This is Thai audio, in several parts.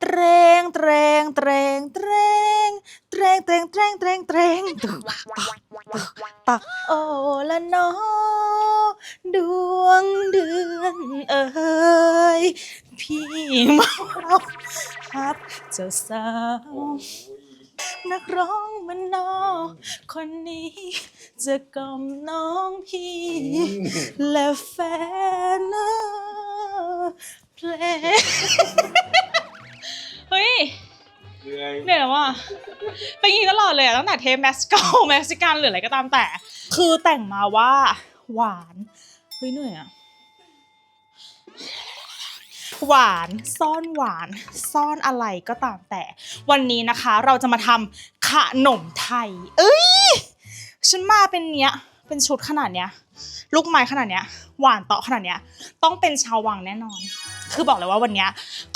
เตรงเตรงเตรงเตรงเตรงเตรงเตรงเตรงเตรงตึกตักตึกตักโอละนอดวงเดือนเอ้ยพี่เมาฮับเจ้าสาวนักร้องมันนอคนนี้ จะกล่อมน้องพี่ และแฟนนะเพลง เฮ้ยเหนื่อยเหนื่อยแล้วว่ะเป็นอย่างนี้ตลอดเลยอะตั้งแต่เทปแมสกาแมสกันหรืออะไรก็ตามแต่ คือแต่งมาว่า หวานเฮ้ยเหนื่อยอะหวานซ่อนหวาน ซ่อนอะไรก็ตามแต่ วันนี้นะคะเราจะมาทำขนมไทย เอ้ยฉันมาเป็นเนี้ย เป็นชุดขนาดเนี้ย ลูกไม้ขนาดเนี้ย หวานเตาะขนาดเนี้ย ต้องเป็นชาววังแน่นอน คือบอกเลยว่าวันนี้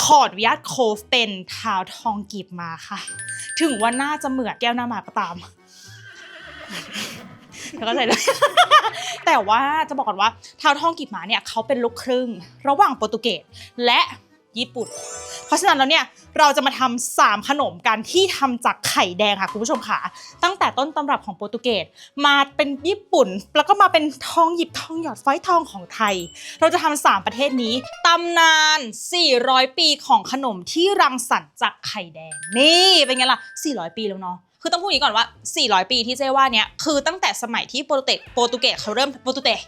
ขออนุญาตโคฟเป็นเท้าทองกีบมาค่ะ ถึงว่าน่าจะเหมือนแก้วหน้าหมาก็ตามแล้วก็ใส่เลย แต่ว่าจะบอกก่อนว่าเท้าทองกีบหมาเนี่ยเขาเป็นลูกครึ่ง ระหว่างโปรตุเกสและญี่ปุ่น เพราะฉะนั้นแล้วเนี่ย เราจะมาทำสามขนมกันที่ทำจากไข่แดงค่ะคุณผู้ชมค่ะ ตั้งแต่ต้นตำรับของโปรตุเกสมาเป็นญี่ปุ่น แล้วก็มาเป็นทองหยิบทองหยอดฝอยทองของไทย เราจะทำสามประเทศนี้ตำนาน 400 ปีของขนมที่รังสรรค์จากไข่แดง นี่เป็นไงล่ะ 400 ปีแล้วเนาะคือต้องพูดอย่างนี้ก่อนว่า 400 ปีที่เจ๊ว่าเนี่ยคือตั้งแต่สมัยที่โปรตุเกสโปรตุเกสเขาเริ่มโปรตุเกส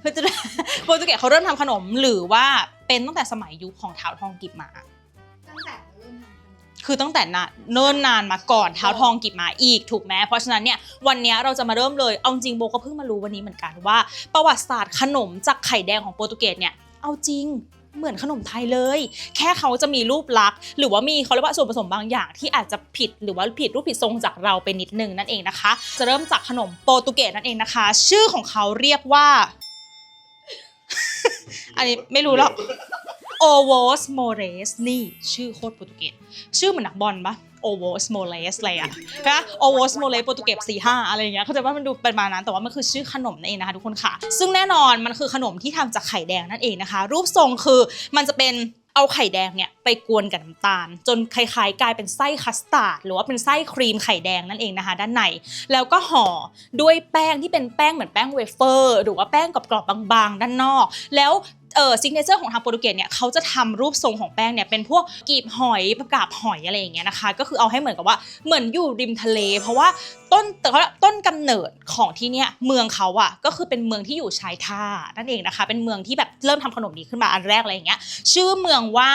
โปรตุเกสโปรตุเกสเขาเริ่มทำขนมหรือว่าเป็นตั้งแต่สมัยยุคของเท้าทองกิบมา คือตั้งแต่นานเนิ่นนานมาก่อนเท้าทองกิบหมาอีกถูกไหมเพราะฉะนั้นเนี่ยวันนี้เราจะมาเริ่มเลยเอาจริงโบก็เพิ่งมารู้วันนี้เหมือนกันว่า ประวัติศาสตร์ขนมจากไข่แดงของโปรตุเกสเนี่ยเอาจริงเหมือนขนมไทยเลย แค่เขาจะมีรูปลักษณ์หรือว่ามีเขาเรียกว่าส่วนผสมบางอย่างที่อาจจะผิดหรือว่าผิดรูปผิดทรงจากเราไปนิดนึงนั่นเองนะคะ จะเริ่มจากขนมโปรตุเกสนั่นเองนะคะ ชื่อของเขาเรียกว่า อันนี้ไม่รู้หรอก โอโวอร์สโมเรสนี่ชื่อโคตรโปรตุเกสชื่อเหมือนนักบอลปะโอโวอร์สโมเลสอะไรอะนะโอโวอร์สโมเลสโปรตุเกสสี่ห้าอะไรอย่างเงี้ยเขาใจว่ามันดูเป็นมานั้น แต่ว่ามันคือชื่อขนมนั่นเองนะคะทุกคนค่ะ ซึ่งแน่นอนมันคือขนมที่ทำจากไข่แดงนั่นเองนะคะ รูปทรงคือมันจะเป็นเอาไข่แดงเนี่ยไปกวนกับน้ำตาล จนคล้ายๆ กลายเป็นไส้คัสตาร์ดหรือว่าเป็นไส้ครีมไข่แดงนั่นเองนะคะ ด้านใน แล้วก็ห่อด้วยแป้งที่เป็นแป้งเหมือนแป้งเวเฟอร์ หรือว่าแป้งกรอบๆบางๆ ด้านนอก แล้ว เออซิกเนเจอร์ของทางโปรตุเกสเนี่ยเขาจะทำรูปทรงของแป้งเนี่ยเป็นพวกกีบหอยประกาบหอยอะไรอย่างเงี้ยนะคะ ก็คือเอาให้เหมือนกับว่าเหมือนอยู่ริมทะเล เพราะว่าต้นแต่เขาต้นกำเนิดของที่เนี่ยเมืองเขาอะก็คือเป็นเมืองที่อยู่ชายท่านั่นเองนะคะ เป็นเมืองที่แบบเริ่มทำขนมนี้ขึ้นมาอันแรกอะไรอย่างเงี้ยชื่อเมืองว่า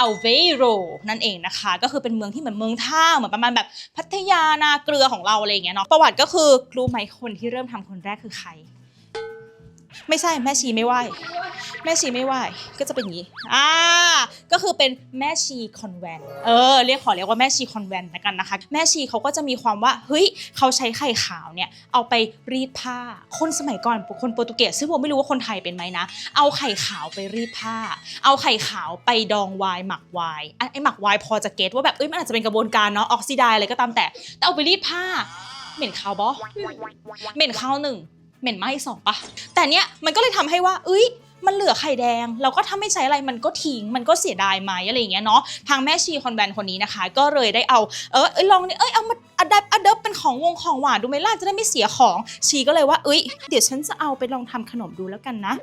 อัลเวโรนั่นเองนะคะ ก็คือเป็นเมืองที่เหมือนเมืองท่าเหมือนประมาณแบบพัทยานาเกลือของเราอะไรอย่างเงี้ยเนาะประวัติก็คือรู้ไหมคนที่เริ่มทำคนแรกคือใคร ไม่ใช่แม่ชีไม่ไหวแม่ชีไม่ไหวก็จะเป็นอย่างนี้อ่าก็คือเป็นแม่ชีคอนแวนเออเรียกขอเรียกว่าแม่ชีคอนแวนละกันนะคะ แม่ชีเขาก็จะมีความว่าเฮ้ยเขาใช้ไข่ขาวเนี่ยเอาไปรีดผ้า คนสมัยก่อนคนโปรตุเกสซึ่งผมไม่รู้ว่าคนไทยเป็นไหมนะ เอาไข่ขาวไปรีดผ้า เอาไข่ขาวไปดองไวน์หมักไวน์ไอหมักไวน์พอจะเก็ตว่าแบบเอ้ยมันอาจจะเป็นกระบวนการเนาะออกซิไดอะไรก็ตามแต่แต่เอาไปรีดผ้าเหม็นคาวบอเหม็นคาวหนึ่ง เหม็นไหมสองปะแต่เนี้ยมันก็เลยทำให้ว่าเอ้ยมันเหลือไข่แดง เราก็ถ้าไม่ใช้อะไรมันก็ทิ้งมันก็เสียดายไหมอะไรอย่างเงี้ยเนาะทางแม่ชีคอนแวนคนนี้นะคะ ก็เลยได้เอาเออเอยลองเนี่ยเอ้ยเอามาอัดดับอัดดับเป็นของวงของหวานดูไหมล่ะจะได้ไม่เสียของชีก็เลยว่าเอ้ยเดี๋ยวฉันจะเอาไปลองทำขนมดูแล้วกันนะ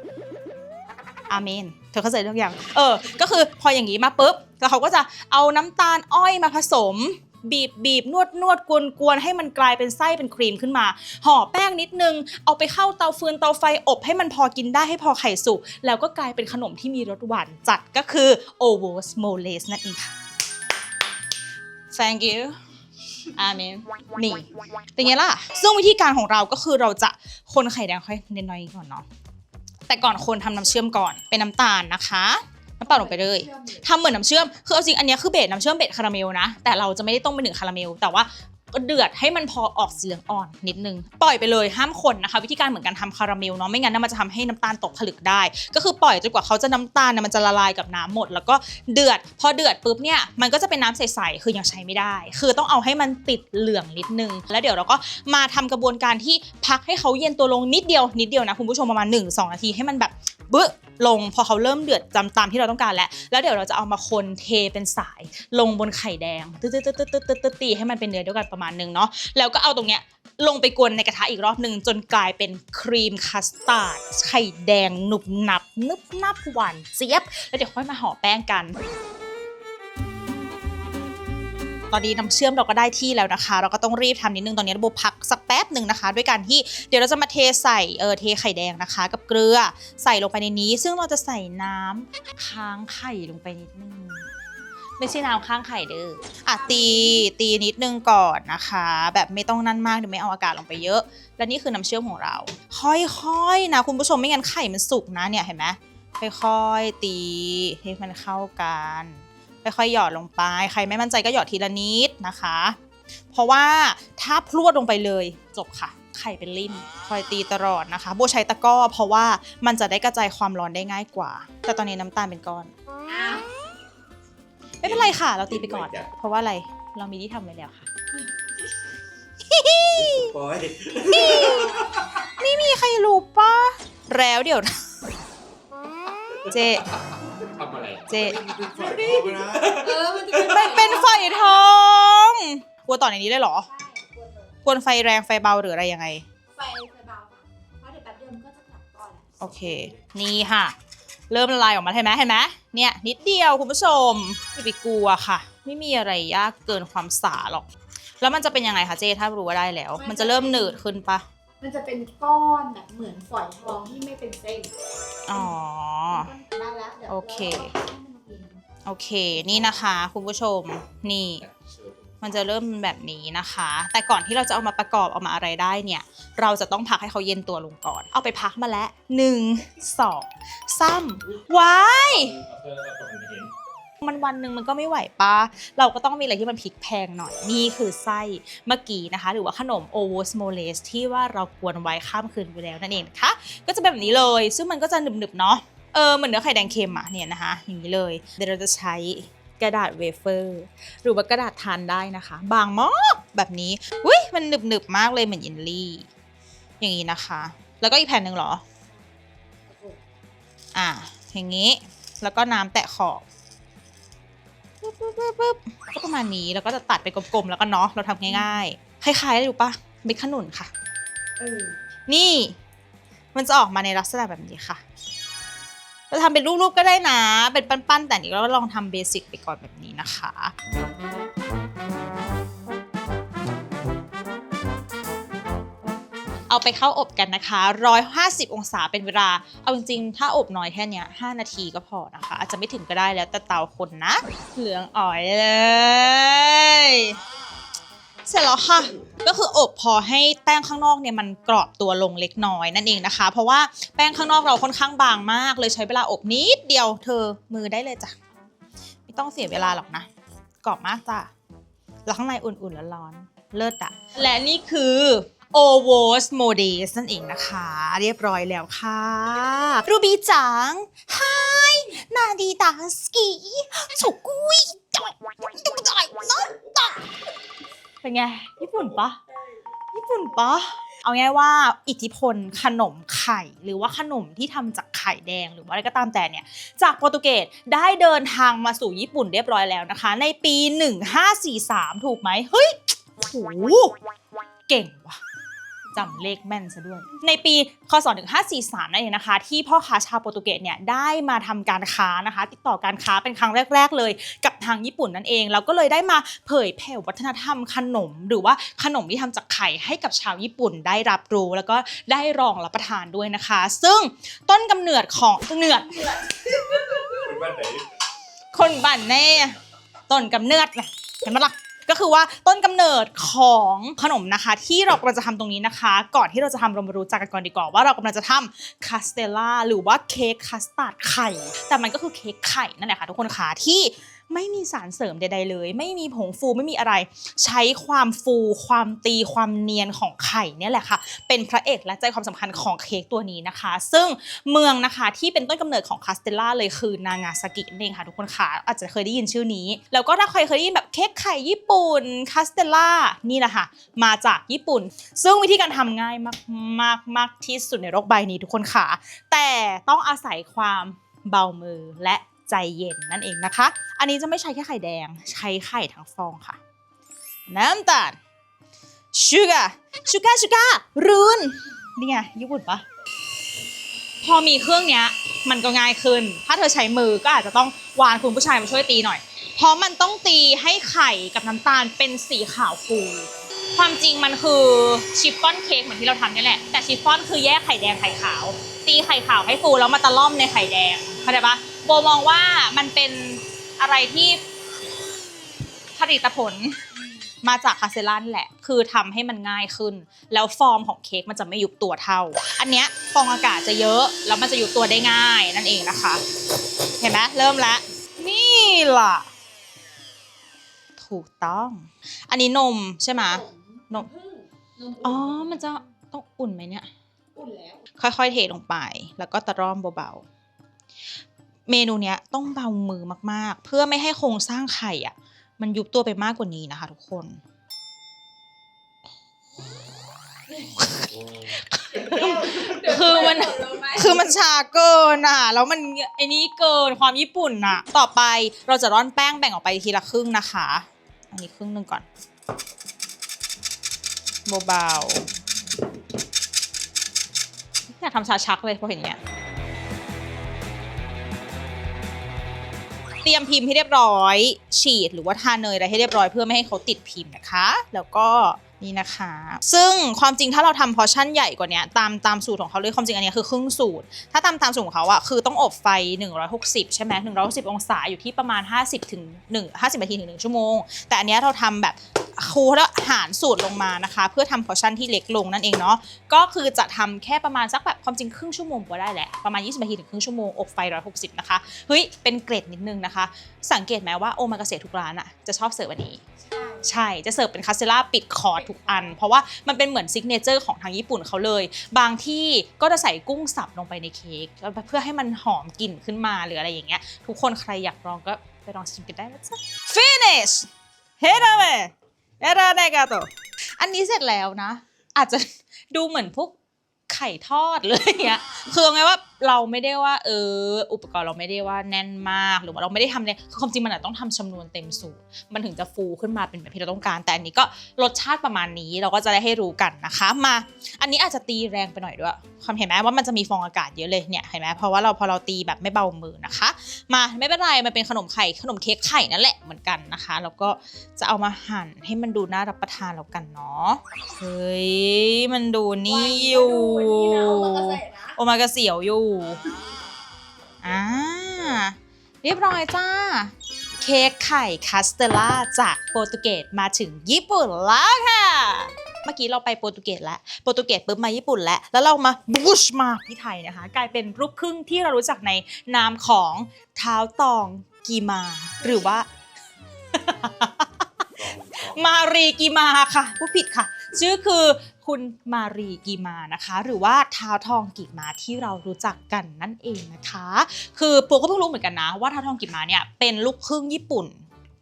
อาเมนเธอเข้าใจทุกอย่าง เออ ก็คือพออย่างนี้มาปุ๊บ แล้วเขาก็จะเอาน้ำตาลอ้อยมาผสม บีบบีบนวดนวดกวนกวนให้มันกลายเป็นไส้เป็นครีมขึ้นมา ห่อแป้งนิดนึง เอาไปเข้าเตาฟืนเตาไฟอบให้มันพอกินได้ให้พอไข่สุก แล้วก็กลายเป็นขนมที่มีรสหวานจัดก็คือ o v o s m o l e s นั่นเองค่ะ thank you อาเมนนี่เป็นไงล่ะ ซึ่งวิธีการของเราก็คือเราจะคนไข่แดงค่อยเน้นน้อยก่อนเนาะแต่ก่อนคนทำน้ำเชื่อมก่อนเป็นน้ำตาลนะคะ น้ำเปล่าลงไปเลยทำเหมือนน้ำเชื่อมคือเอาจริงอันเนี้ยคือเบสน้ำเชื่อมเบสคาราเมลนะแต่เราจะไม่ได้ต้มไปนหนึ่งคาราเมลแต่ว่า เดือดให้มันพอออกสีเหลืองอ่อนนิดนึง ปล่อยไปเลยห้ามคนนะคะ วิธีการเหมือนกันทำคาราเมลเนาะไม่งั้นนมันจะทำให้น้ำตาลตกผลึกได้ ก็คือปล่อยจนกว่าเขาจะน้ำตาลนะมันจะละลายกับน้ำหมด แล้วก็เดือด พอเดือดปุ๊บเนี่ยมันก็จะเป็นน้ำใสๆคือยังใช้ไม่ได้ คือต้องเอาให้มันติดเหลืองนิดนึง แล้วเดี๋ยวเราก็มาทำกระบวนการที่พักให้เขาเย็นตัวลงนิดเดียวนิดเดียวนะคุณผู้ชมประมาณ 1-2 นาทีให้มันแบบบึ้ลงพอเขาเริ่มเดือดตามตามที่เราต้องการแล้ว แล้วเดี๋ยวเราจะเอามาคนเทเป็นสายลงบนไข่แดงตึ๊ดตึ๊ดตึ๊ตตึ๊ดตึ๊ดตีให้มันเป็นเนื้อเดียวกันประมาณนึงเนาะแล้วก็เอาตรงเนี้ยลงไปกวนในกระทะอีกรอบหนึ่งจนกลายเป็นครีมคัสตาร์ดไข่แดงหนุบหนับนึบนับหวานเจี๊ยบ แล้วเดี๋ยวค่อยมาห่อแป้งกันตอนนี้น้ำเชื่อมเราก็ได้ที่แล้วนะคะ เราก็ต้องรีบทำนิดนึงตอนนี้ระบบพักสักแป๊บหนึ่งนะคะ ด้วยการที่เดี๋ยวเราจะมาเทใส่เออเทไข่แดงนะคะ กับเกลือใส่ลงไปในนี้ ซึ่งเราจะใส่น้ำค้างไข่ลงไปนิดนึง ไม่ใช่น้ำข้างไข่เด้ออะตีตีนิดนึงก่อนนะคะ แบบไม่ต้องนั่นมากเดี๋ยวไม่เอาอากาศลงไปเยอะ และนี่คือน้ำเชื่อมของเรา ค่อยๆนะ คุณผู้ชมไม่งั้นไข่มันสุกนะเนี่ยเห็นไหมค่อยๆตีให้มันเข้ากันค่อยๆหยอดลงไป ใครไม่มั่นใจก็หยอดทีละนิดนะคะ เพราะว่าถ้าพรวดลงไปเลยจบค่ะ ไข่เป็นลิ่มคอยตีตลอดนะคะโบใช้ตะก้อเพราะว่ามันจะได้กระจายความร้อนได้ง่ายกว่า แต่ตอนนี้น้ำตาลเป็นก้อนอ ไม่เป็นไรค่ะ เราตีไปก่อน เพราะว่าอะไรเรามีที่ทำไว้แล้วค่ะ ปอยไม่มีใครรู้ปะแล้วเดี๋ยวเจ ทำอะไรเจ ปล่อยพ่อไปนะเออมันจะเป็นมันเป็นไฟทองกลัวต่อในนี้เลยเหรอใช่กวนเลยควรไฟแรงไฟเบาหรืออะไรยังไงไฟไฟเบาค่ะเพราะเดี๋ยวแป๊บเดียวมันก็จะกลับก่อนแหละโอเค นี่ค่ะ เริ่มละลายออกมาเห็นไหมเห็นไหมเนี่ยนิดเดียวคุณผู้ชมอย่าไปกลัวค่ะ ไม่มีอะไรยากเกินความสาหรอก แล้วมันจะเป็นยังไงคะเจถ้ารู้ว่าได้แล้ว มันจะเริ่มหนืดขึ้นปะมันจะเป็นก้อนแบบเหมือนฝอยทองที่ไม่เป็นเส้นอ๋อได้แล้วดี๋ยวโอเคราให้มันเองโอเคนี่นะคะ คุณผู้ชมนี่ มันจะเริ่มแบบนี้นะคะ แต่ก่อนที่เราจะเอามาประกอบเอามาอะไรได้เนี่ย เราจะต้องพักให้เขาเย็นตัวลงก่อน เอาไปพักมาแล้วหนึ่งสองสามว้ายมันวันหนึ่งมันก็ไม่ไหวปะเราก็ต้องมีอะไรที่มันพลิกแพงหน่อย นี่คือไส้เมื่อกี้นะคะ หรือว่าขนมโอโวสโมเลสที่ว่าเรากวนไว้ข้ามคืนไปแล้วนั่นเองนะคะก็จะเป็นแบบนี้เลย ซึ่งมันก็จะหนึบๆเนาะ เออเหมือนเนื้อไข่แดงเค็มอะเนี่ยนะคะ อย่างนี้เลย เดี๋ยวเราจะใช้ กระดาษเวเฟอร์หรือว่ากระดาษทานได้นะคะ บางมากแบบนี้อุ้ยมันหนึบๆมากเลยเหมือนยินลี่ อย่างนี้นะคะ แล้วก็อีกแผ่นหนึ่งเหรอ อ่าอย่างนี้แล้วก็น้ำแตะขอบปึ๊บปึ๊บปึ๊บปึ๊บก็ประมาณนี้แล้วก็จะตัดไปกลมๆแล้วก็เนาะเราทำง่ายๆคล้ายๆอะไรรู้ปะเม็ดขนุนค่ะเออนี่ มันจะออกมาในลักษณะแบบนี้ค่ะ เราทำเป็นรูปๆก็ได้นะ เป็นปั้นๆ แต่อันนี้เราลองทำเบสิกไปก่อนแบบนี้นะคะเอาไปเข้าอบกันนะคะ 150 องศาเป็นเวลา เอาจริงๆ ถ้าอบน้อยแค่นี้5นาทีก็พอนะคะ อาจจะไม่ถึงก็ได้แล้วแต่เตาคนนะ เหลืองอ๋อยเลย เสร็จแล้วค่ะ ก็คืออบพอให้แป้งข้างนอกเนี่ยมันกรอบตัวลงเล็กน้อยนั่นเองนะคะ เพราะว่าแป้งข้างนอกเราค่อนข้างบางมาก เลยใช้เวลาอบนิดเดียวเธอมือได้เลยจ้ะไม่ต้องเสียเวลาหรอกนะกรอบมากจ้ะแล้วข้างในอุ่นๆแล้วร้อนๆเลิศอะและนี่คือ o v o s m o d e s นั่นเองนะคะ เรียบร้อยแล้วค่ะ รูบีจัง Hi นาดีตาสกีฉุกุยจอยจอยน้องต่อ เป็นไง ญี่ปุ่นปะญี่ปุ่นปะเอาง่ายว่าอิทธิพลขนมไข่ หรือว่าขนมที่ทำจากไข่แดงหรือว่าอะไรก็ตามแต่เนี่ย จากโปรตุเกสได้เดินทางมาสู่ญี่ปุ่นเรียบร้อยแล้วนะคะ ในปี 1543 ถูกไหมเฮ้ยโอ้โหเก่งว่ะ จำเลขแม่นซะด้วย ในปีคศ1543นั่นเองนะคะ ที่พ่อค้าชาวโปรตุเกสเนี่ยได้มาทำการค้านะคะ ติดต่อการค้าเป็นครั้งแรก ๆ เลย กับทางญี่ปุ่นนั่นเองแล้วก็เลยได้มาเผยแผ่วัฒนธรรมขนม หรือว่าขนมที่ทำจากไข่ให้กับชาวญี่ปุ่นได้รับรู้ แล้วก็ได้ลองรับประทานด้วยนะคะ ซึ่งต้นกำเนิดของเนือดเป็นบ้านไหนคนบ้านแน่ต้นกำเนิดนะเห็นไหมล่ะ ก็คือว่าต้นกำเนิดของขนมนะคะ ที่เรากำลังจะทำตรงนี้นะคะ ก่อนที่เราจะทำเรามารู้จักกันก่อนดีกว่าว่าเรากำลังจะทำคาสเตล่าหรือว่าเค้กคัสตาร์ดไข่ แต่มันก็คือเค้กไข่นั่นแหละค่ะทุกคนค่ะที่ ไม่มีสารเสริมใด ๆ เลย ไม่มีผงฟูไม่มีอะไร ใช้ความฟูความตีความเนียนของไข่เนี่ยแหละค่ะ เป็นพระเอกและใจความสำคัญของเค้กตัวนี้นะคะ ซึ่งเมืองนะคะที่เป็นต้นกำเนิดของคาสเตล่าเลยคือนางาซากิเองค่ะทุกคนค่ะอาจจะเคยได้ยินชื่อนี้ แล้วก็ถ้าใครเคยได้ยินแบบเค้กไข่ญี่ปุ่นคาสเตล่านี่แหละค่ะมาจากญี่ปุ่น ซึ่งวิธีการทำง่ายมากมากมากที่สุดในโลกใบนี้ทุกคนค่ะแต่ต้องอาศัยความเบามือและ ใจเย็นนั่นเองนะคะ อันนี้จะไม่ใช้แค่ไข่แดง ใช้ไข่ทั้งฟองค่ะ น้ำตาลชูการ์ชูการ์ชูการ์รุนนี่ไงญี่ปุ่นปะพอมีเครื่องเนี้ย มันก็ง่ายขึ้น ถ้าเธอใช้มือก็อาจจะต้องวานคุณผู้ชายมาช่วยตีหน่อย เพราะมันต้องตีให้ไข่กับน้ำตาลเป็นสีขาวฟูความจริงมันคือชิฟฟ่อนเค้กเหมือนที่เราทำนี่แหละ แต่ชิฟฟ่อนคือแยกไข่แดงไข่ขาว ตีไข่ขาวให้ฟูแล้วมาตะล่อมในไข่แดงเข้าใจปะ โบมองว่ามันเป็นอะไรที่ผลิตผลมาจากคาเซล่านี่แหละ คือทำให้มันง่ายขึ้น แล้วฟอร์มของเค้กมันจะไม่ยุบตัวเท่า อันเนี้ยฟองอากาศจะเยอะ แล้วมันจะยุบตัวได้ง่ายนั่นเองนะคะ เห็นไหมเริ่มแล้ว นี่ล่ะ ถูกต้อง อันนี้นมใช่ไหมนมพึ่งนมอ๋อ มันจะต้องอุ่นไหมเนี่ย อุ่นแล้ว ค่อยๆ เทลงไป แล้วก็ตะร่อมเบาๆ เมนูเนี้ยต้องเบามือมากๆ เพื่อไม่ให้โครงสร้างไข่อะ มันยุบตัวไปมากกว่านี้นะคะทุกคน คือมัน คือมันชาเกินอะ แล้วมันไอ้นี่เกินความญี่ปุ่นอะ ต่อไปเราจะร่อนแป้งแบ่งออกไปทีละครึ่งนะคะ อันนี้ครึ่งหนึ่งก่อนเบาๆอยากทำชาชักเลยพอเห็นอย่างเงี้ย เตรียมพิมพ์ให้เรียบร้อย ฉีดหรือว่าทาเนยอะไรให้เรียบร้อยเพื่อไม่ให้เขาติดพิมพ์นะคะ แล้วก็นี่นะคะ ซึ่งความจริงถ้าเราทำพอชั่นใหญ่กว่านี้ตามตามสูตรของเขาเลยความจริงอันนี้คือครึ่งสูตร ถ้าตามตามสูตรของเขาอะคือต้องอบไฟ 160 ใช่ไหม160 องศาอยู่ที่ประมาณ 50ถึง1 50นาทีถึง1ชั่วโมง แต่อันนี้เราทำแบบ ครูแล้วหารสูตรลงมานะคะ เพื่อทำพอร์ชั่นที่เล็กลงนั่นเองเนาะก็คือจะทำแค่ประมาณสักแบบความจริงครึ่งชั่วโมงก็ได้แหละ ประมาณ 20นาทีถึงครึ่งชั่วโมงอบไฟ 160 นะคะ เฮ้ย เป็นเกรดนิดนึงนะคะ สังเกตไหมว่าโอมากาเสะทุกร้านอะจะชอบเสิร์ฟอันนี้ใช่ใช่จะเสิร์ฟเป็นคาสเซล่าปิดคอร์ดทุกอัน เพราะว่ามันเป็นเหมือนซิกเนเจอร์ของทางญี่ปุ่นเขาเลย บางที่ก็จะใส่กุ้งสับลงไปในเค้กแล้วเพื่อให้มันหอมกลิ่นขึ้นมาหรืออะไรอย่างเงี้ย ทุกคนใครอยากลองก็ไปลองชิมกันได้นะจ๊ะ finish เฮดาเม เอราเนกาโตอันนี้เสร็จแล้วนะ อาจจะดูเหมือนพวกไข่ทอดเลยอย่างเงี้ยคือไงว่าเราไม่ได้ว่า เออ อุปกรณ์เราไม่ได้ว่าแน่นมากหรือว่าเราไม่ได้ทำเนี่ยคือความจริงมันอะต้องทำจำนวนเต็มสูตรมันถึงจะฟูขึ้นมาเป็นแบบที่เราต้องการ แต่อันนี้ก็รสชาติประมาณนี้เราก็จะได้ให้รู้กันนะคะ มา อันนี้อาจจะตีแรงไปหน่อยด้วยความเห็นไหมว่ามันจะมีฟองอากาศเยอะเลยเนี่ยเห็นไหมเพราะว่าเราพอเราตีแบบไม่เบามือนะคะ มาไม่เป็นไรมันเป็นขนมไข่ขนมเค้กไข่นั่นแหละเหมือนกันนะคะ แล้วก็จะเอามาหั่นให้มันดูน่ารับประทานแล้วกันเนาะเฮ้ยมันดูนี่อยู่โอมากาเสียวอยู่อ่าเรียบร้อยจ้า เค้กไข่คาสเตล่าจากโปรตุเกสมาถึงญี่ปุ่นแล้วค่ะ เมื่อกี้เราไปโปรตุเกสแล้ว โปรตุเกสปุ๊บมาญี่ปุ่นแล้ว แล้วเรามาบูชมาที่ไทยนะคะ กลายเป็นรูปครึ่งที่เรารู้จักในนามของเท้าตองกีมา หรือว่า มารีกีมาค่ะผู้ผิดค่ะ ชื่อคือคุณมารีกีมานะคะ หรือว่าท้าทองกีมาที่เรารู้จักกันนั่นเองนะคะ คือปูก็เพิ่งรู้เหมือนกันนะว่าท้าทองกีมาเนี่ยเป็นลูกครึ่งญี่ปุ่น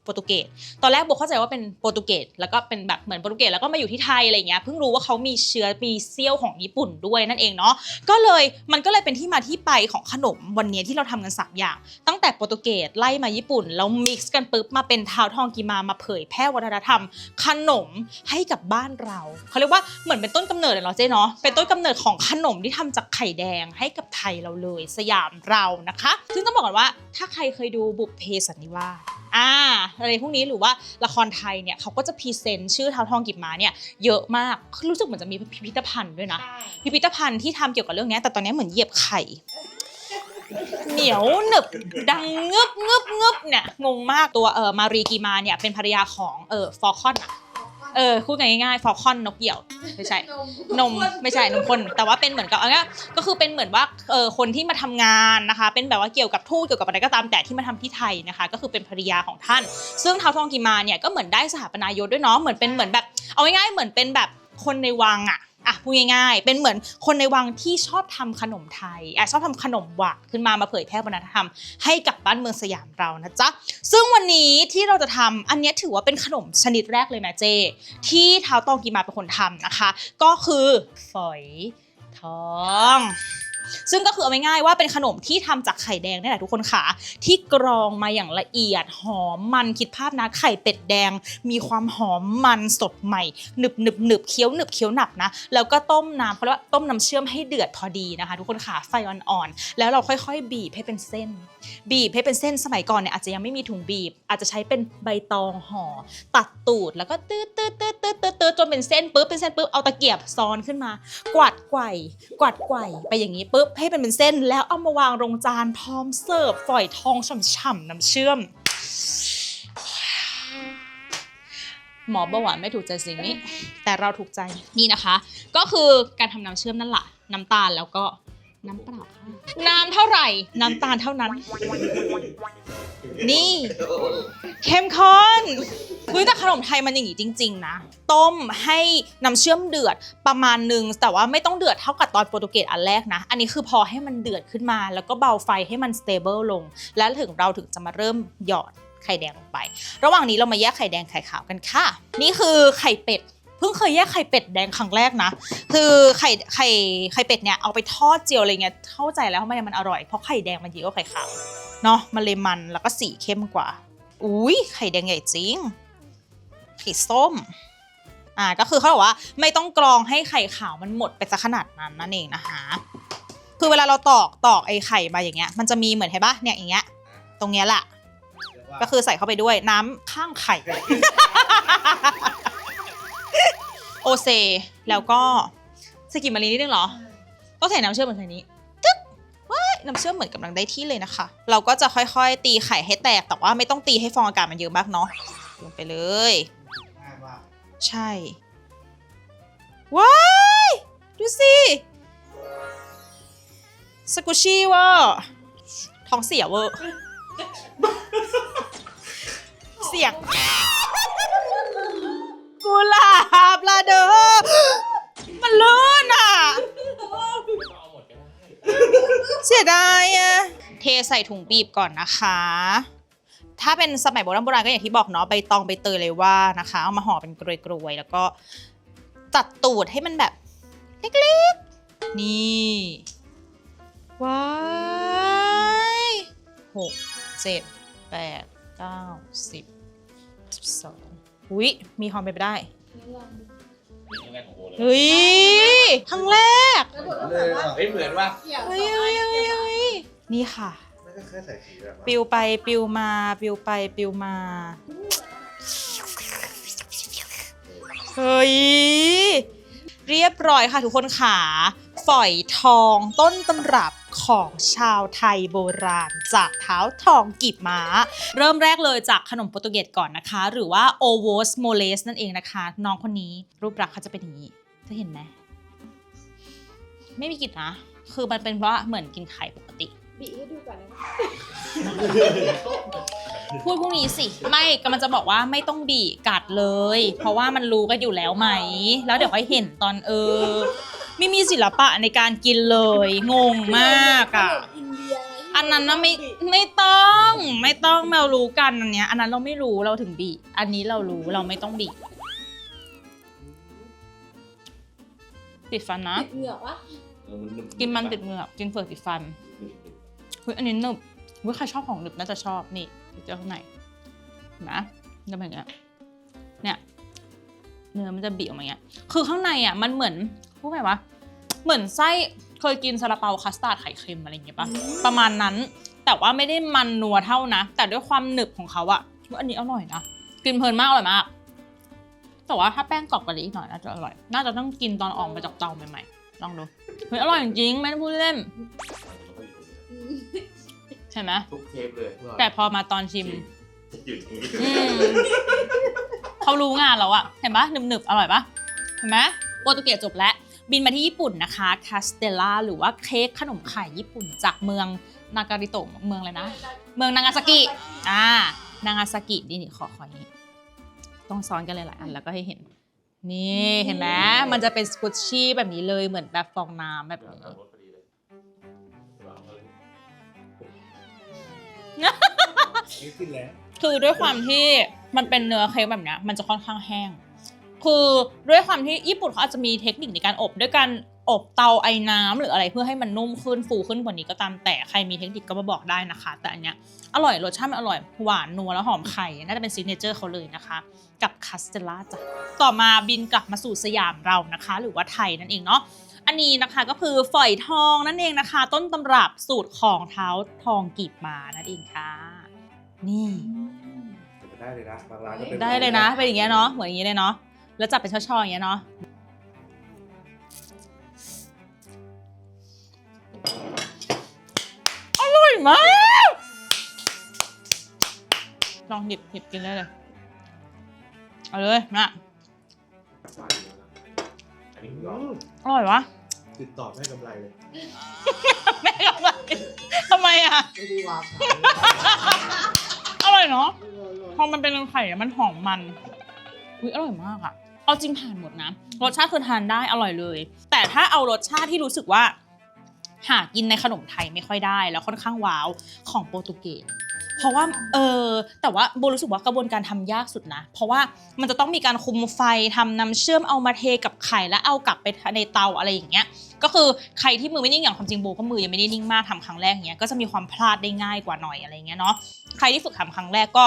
ปรตุเกสตอนแรกโบเข้าใจว่าเป็นโปรตุเกสแล้วก็เป็นแบบเหมือนโปรตุเกสแล้วก็มาอยู่ที่ไทยอะไรเงี้ยเพิ่งรู้ว่าเขามีเชื้อมีเซี่ยวของญี่ปุ่นด้วยนั่นเองเนาะก็เลยมันก็เลยเป็นที่มาที่ไปของขนมวันนี้ที่เราทำกันสามอย่าง ตั้งแต่โปรตุเกสไล่มาญี่ปุ่นแล้วมิกซ์กันปุ๊บมาเป็นท้าทองกีมามาเผยแพร่วัฒนธรรม ขนมให้กับบ้านเราเขาเรียกว่าเหมือนเป็นต้นกำเนิดเลยเนาะเจ๊เนาะเป็นต้นกำเนิดของขนมที่ทำจากไข่แดงให้กับไทยเราเลย สยามเรานะคะซึ่งต้องบอกก่อนว่าถ้าใครเคยดูบุพเพสันนิวาสอ่าอะไรพวกนี้หรือว่าละครไทยเนี่ยเขาก็จะพรีเซนต์ชื่อเท้าทองกิบมาเนี่ยเยอะมากรู้สึกเหมือนจะมีพิพิธภัณฑ์ด้วยนะใช่พิพิธภัณฑ์ที่ทำเกี่ยวกับเรื่องเนี้ยแต่ตอนนี้เหมือนเหยียบไข่เหนียวหนึบดังเงึบเงึบเงึบเนี่ยงงมากตัวเออมารีกีมาเนี่ยเป็นภรรยาของเออฟอลคอนอะแล้วก็ เออพูดกันง่ายๆฟอลคอนนกเหยี่ยวไม่ใช่ นมไม่ใช่นมข้นแต่ว่าเป็นเหมือนกับอันนี้ก็คือเป็นเหมือนว่าเออคนที่มาทำงานนะคะ เป็นแบบว่าเกี่ยวกับทูตเกี่ยวกับอะไรก็ตามแต่ที่มาทำที่ไทยนะคะ ก็คือเป็นภรรยาของท่าน ซึ่งท้าวทองกิมาเนี่ยก็เหมือนได้สถาปนายศด้วยเนาะเหมือนเป็นเหมือนแบบเอาง่ายๆเหมือนเป็นแบบคนในวังอะ อะพูดง่ายๆ เป็นเหมือนคนในวังที่ชอบทำขนมไทยอะชอบทำขนมหวานขึ้นมามาเผยแพร่วัฒนธรรมให้กับบ้านเมืองสยามเรานะจ๊ะซึ่งวันนี้ที่เราจะทำอันนี้ถือว่าเป็นขนมชนิดแรกเลยแม่เจ ที่ท้าวตองกีมาเป็นคนทำนะคะ ก็คือฝอยทอง ซึ่งก็คือเอาง่ายๆว่าเป็นขนมที่ทำจากไข่แดงนี่แหละทุกคนค่ะ ที่กรองมาอย่างละเอียดหอมมันคิดภาพนะไข่เป็ดแดง มีความหอมมันสดใหม่หนึบหนึบหนึบเคี้ยวหนึบเคี้ยวหนับนะ แล้วก็ต้มน้ำเขาเรียกว่าต้มน้ำเชื่อมให้เดือดพอดีนะคะ ทุกคนค่ะไฟอ่อนๆแล้วเราค่อยๆ บีบให้เป็นเส้นบีบให้เป็นเส้นสมัยก่อนเนี่ยอาจจะยังไม่มีถุงบีบ อาจจะใช้เป็นใบตองห่อตัดตูดแล้วก็ตืดตืดตืดตืดตืดตืดจนเป็นเส้นปุ๊บเป็นเส้นปุ๊บเอาตะเกียบซ้อนขึ้นมา กวาดไกวกวาดไกวไปอย่างนี้ปุ๊บให้เป็นเป็นเส้น แล้วเอามาวางลงจานพร้อมเสิร์ฟฝอยทองฉ่ำๆน้ำเชื่อม หมอเบาหวานไม่ถูกใจสิ่งนี้ แต่เราถูกใจนี่นะคะ ก็คือการทำน้ำเชื่อมนั่นแหละน้ำตาลแล้วก็ น้ำเปล่าค่ะ น้ำเท่าไหร่ น้ำตาลเท่านั้น นี่ เข้มข้นเฮ้ยแต่ขนมไทยมันอย่างนี้จริง ๆ นะ ต้มให้น้ำเชื่อมเดือดประมาณหนึ่งแต่ว่าไม่ต้องเดือดเท่ากับตอนโปรตุเกสอันแรกนะ อันนี้คือพอให้มันเดือดขึ้นมา แล้วก็เบาไฟให้มันสเตเบิลลง แล้วถึงเราถึงจะมาเริ่มหยอดไข่แดงลงไป ระหว่างนี้เรามาแยกไข่แดงไข่ขาวกันค่ะ นี่คือไข่เป็ด เพิ่งเคยแยกไข่เป็ดแดงครั้งแรกนะ คือไข่ไข่ไข่เป็ดเนี่ยเอาไปทอดเจียวอะไรเงี้ยเข้าใจแล้วทำไมมันอร่อยเพราะไข่แดงมันเยอะกว่าไข่ขาวเนาะมันเลยมันแล้วก็สีเข้มกว่า อุ้ยไข่แดงใหญ่จริงไข่ส้มอ่าก็คือเขาบอกว่าไม่ต้องกรองให้ไข่ขาวมันหมดไปซะขนาดนั้นนั่นเองนะคะคือเวลาเราตอกตอกไอ้ไข่มาอย่างเงี้ยมันจะมีเหมือนเห็นปะเนี่ยอย่างเงี้ย ตรงเนี้ยแหละก็คือใส่เข้าไปด้วยน้ำข้างไข่ โอเซ แล้วก็สกิมมารีนิดนึงเหรอก็ใส่น้ำเชื่อมเหมือนใส่นี้ตึ๊กว้ายน้ำเชื่อมเหมือนกำลังได้ที่เลยนะคะ เราก็จะค่อยๆ ตีไข่ให้แตกแต่ว่าไม่ต้องตีให้ฟองอากาศมันเยอะมากเนาะลงไปเลยง่ายมากใช่ว้ายดูสิสกุชี่เว่าท้องเสียเวอร์เสียง กุหลาบลาเด้อ มันลื่นอะ เสียดายอะเทใส่ถุงบีบก่อนนะคะ ถ้าเป็นสมัยโบราณโบราณก็อย่างที่บอกเนาะใบตองใบเตยเลยว่านะคะ เอามาห่อเป็นกรวยๆ แล้วก็ตัดตูดให้มันแบบเล็กๆ นี่ว้ายหกเจ็ดแปดเก้าสิบสิบสอง อุ้ยมีความเป็นไปได้ยังไงของโบเลยเฮ้ยครั้งแรกแล้วบอกว่าแบบว่าเฮ้ยเหมือนว่าเกี่ยวเฮ้ยเฮ้ยเฮ้ยเฮ้ยนี่ค่ะ ไม่ก็แค่ใส่สีแบบปิวไปปิวมาปิวไปปิวมา เฮ้ย เรียบร้อยค่ะทุกคนขา ฝอยทองต้นตำรับ ของชาวไทยโบราณ จากเท้าทองกีบม้า เริ่มแรกเลยจากขนมโปรตุเกสก่อนนะคะ หรือว่าโอโวสโมเลสนั่นเองนะคะ น้องคนนี้รูปลักษณ์เขาจะเป็นอย่างนี้จะเห็นไหมไม่มีกลิ่นนะ คือมันเป็นเพราะว่าเหมือนกินไข่ปกติบีให้ดูก่อนนะพูดพวกนี้สิ ไม่กำลังจะบอกว่าไม่ต้องบีกัดเลย เพราะว่ามันรู้กันอยู่แล้วไหม แล้วเดี๋ยวค่อยเห็นตอนเออ ไม่มีศิลปะในการกินเลย งงมากอะ อินเดียอันนั้นนะไม่ไม่ต้องไม่ต้องเรารู้กันอันเนี้ยอันนั้นเราไม่รู้เราถึงบีอันนี้เรารู้เราไม่ต้องบีติดฟันนะ ติดเหงือกวะกินมันติดมือกินเฟือกติดฟันเฮ้ยอันนี้หนึบเฮ้ยใครชอบของหนึบน่าจะชอบนี่เจอข้างในเห็นไหมจะเป็นอย่างเงี้ยเนี่ยเนื้อมันจะบีบออกมาอย่างเงี้ยคือข้างในอะมันเหมือน พูดไงวะเหมือนไส้เคยกินซาลาเปาคัสตาร์ดไข่เค็มอะไรอย่างเงี้ยปะประมาณนั้น แต่ว่าไม่ได้มันนัวเท่านะ แต่ด้วยความหนึบของเขาอะว่าอันนี้อร่อยนะกินเพลินมากอร่อยมาก แต่ว่าถ้าแป้งกรอบกว่านี้อีกหน่อยน่าจะอร่อย น่าจะต้องกินตอนออกมาจากเตาใหม่ๆลองดูเฮ้ยอร่อยจริงๆไม่ได้พูดเล่นอืมใช่ไหมทุกเทปเลยแต่พอมาตอนชิมหยุดอย่างนี้อืมขเขารู้งานแล้วอะเห็นปะหนึบๆอร่อยปะเห็นไหมโปรตุเกสจบแล้ว บินมาที่ญี่ปุ่นนะคะคาสเตล่าหรือว่าเค้กขนมไข่ญี่ปุ่นจากเมืองนาการิโตะเมืองอะไรนะ เมืองนางาซากิอ่านางาซากินี่นี่ขอขออย่างนี้ต้องซ้อนกันหลายๆอันแล้วก็ให้เห็น นี่เห็นไหมมันจะเป็นสกุชชี่แบบนี้เลยเหมือนแบบฟองน้ำแบบนี้รถพอดีเลยวางเลยนี่ขึ้นแล้วคือด้วยความที่มันเป็นเนื้อเค้กแบบเนี้ยมันจะค่อนข้างแห้ง คือด้วยความที่ญี่ปุ่นเขาอาจจะมีเทคนิคในการอบด้วยการอบเตาไอ้น้ำหรืออะไรเพื่อให้มันนุ่มขึ้นฟูขึ้นกว่านี้ก็ตามแต่ใครมีเทคนิคก็มาบอกได้นะคะ แต่อันเนี้ยอร่อยรสชาติมันอร่อยหวานนัวแล้วหอมไข่น่าจะเป็นซิกเนเจอร์เขาเลยนะคะ กับคาสเตล่าจ้ะต่อมาบินกลับมาสู่สยามเรานะคะ หรือว่าไทยนั่นเองเนาะอันนี้นะคะก็คือฝอยทองนั่นเองนะคะ ต้นตำรับสูตรของเท้าทองกีบมานั่นเองค่ะ นี่ได้เลยนะบางร้านก็เป็นได้เลยนะเป็นอย่างเงี้ยเนาะเหมือนอย่างเงี้ยเลยเนาะ แล้วจับเป็นช่อๆอย่างเงี้ยเนาะอร่อยมากลองหยิบหยิบกินได้เลย เอาเลยนะอันนี้อืก็มอร่อยวะ ติดต่อไม่กำไรเลยแม่กำลังทำไมอะ ไม่ได้วางขายอร่อยเนาะเลยพอมันเป็นไข่อะมันหอมมัน อุ้ยอร่อยมากอะ เอาจริงผ่านหมดนะ รสชาติคือทานได้อร่อยเลย แต่ถ้าเอารสชาติที่รู้สึกว่า หากินในขนมไทยไม่ค่อยได้ แล้วค่อนข้างว้าวของโปรตุเกสเพราะว่าเออแต่ว่าโบรู้สึกว่ากระบวนการทำยากสุดนะ เพราะว่ามันจะต้องมีการคุมไฟทำน้ำเชื่อมเอามาเทกับไข่แล้วเอากลับไปในเตาอะไรอย่างเงี้ยก็คือใครที่มือไม่นิ่งอย่างความจริงโบก็มือยังไม่ได้นิ่งมากทำครั้งแรกเงี้ยก็จะมีความพลาดได้ง่ายกว่าหน่อยอะไรเงี้ยเนาะใครที่ฝึกทำครั้งแรกก็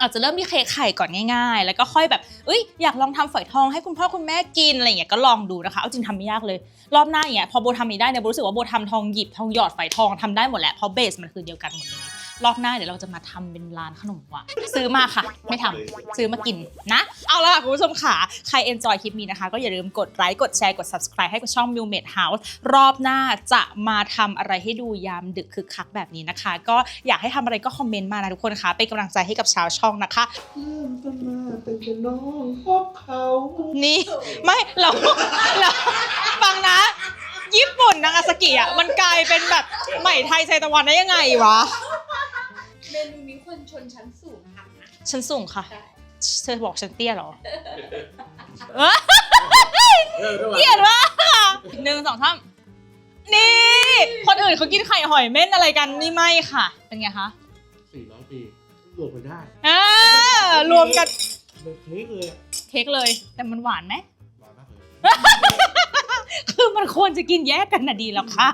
อาจจะเริ่มที่เค้กไข่ก่อนง่าย ๆ แล้วก็ค่อยแบบเอ้ยอยากลองทำฝอยทองให้คุณพ่อคุณแม่กินอะไรอย่างเงี้ยก็ลองดูนะคะเอาจริงทำไม่ยากเลย รอบหน้าอย่างเงี้ยพอโบทำนี้ได้เนี่ยโบรู้สึกว่าโบทำทองหยิบทองหยอดฝอยทองทำได้หมดแหละเพราะเบสมันคือเดียวกันหมดเลย รอบหน้าเดี๋ยวเราจะมาทำเป็นร้านขนมหวานซื้อมาค่ะ ไม่ทำซื้อมากินนะ เอาล่ะคุณผู้ชมค่ะ ใคร enjoy คลิปนี้นะคะ ก็อย่าลืมกดไลค์กดแชร์กด subscribe ให้กับช่อง m i l m a d e House รอบหน้าจะมาทำอะไรให้ดูยามดึกคึกคักแบบนี้นะคะ ก็อยากให้ทำอะไรก็คอมเมนต์มานะทุกคนคะเป็นกำลังใจให้กับชาวช่องนะคะเริ่มต้นมาเป็นน้องพบเขานี่ไม่เราเราฟังนะญี่ปุ่นนางาซากิอะมันกลายเป็นแบบใหม่ไทยไซตะวันได้ยังไงวะ เมนูนี้คนชนชั้นสูงทำนะฉันสูงค่ะใช่เธอบอกฉันเตี้ยเหรอเออระหว่างเกลียดว่ากหนึ่งสองสามนี่ คนอื่นเขากินไข่หอยเม่นอะไรกันนี่ไม่ค่ะ เป็นไงคะสี่ร้อยปีรวมไปได้อ่ารวมกันเป็นเค้กเลยอะเค้กเลย แต่มันหวานไหม หวานมากเลย คือมันควรจะกินแยกกันนะดีแล้วค่ะ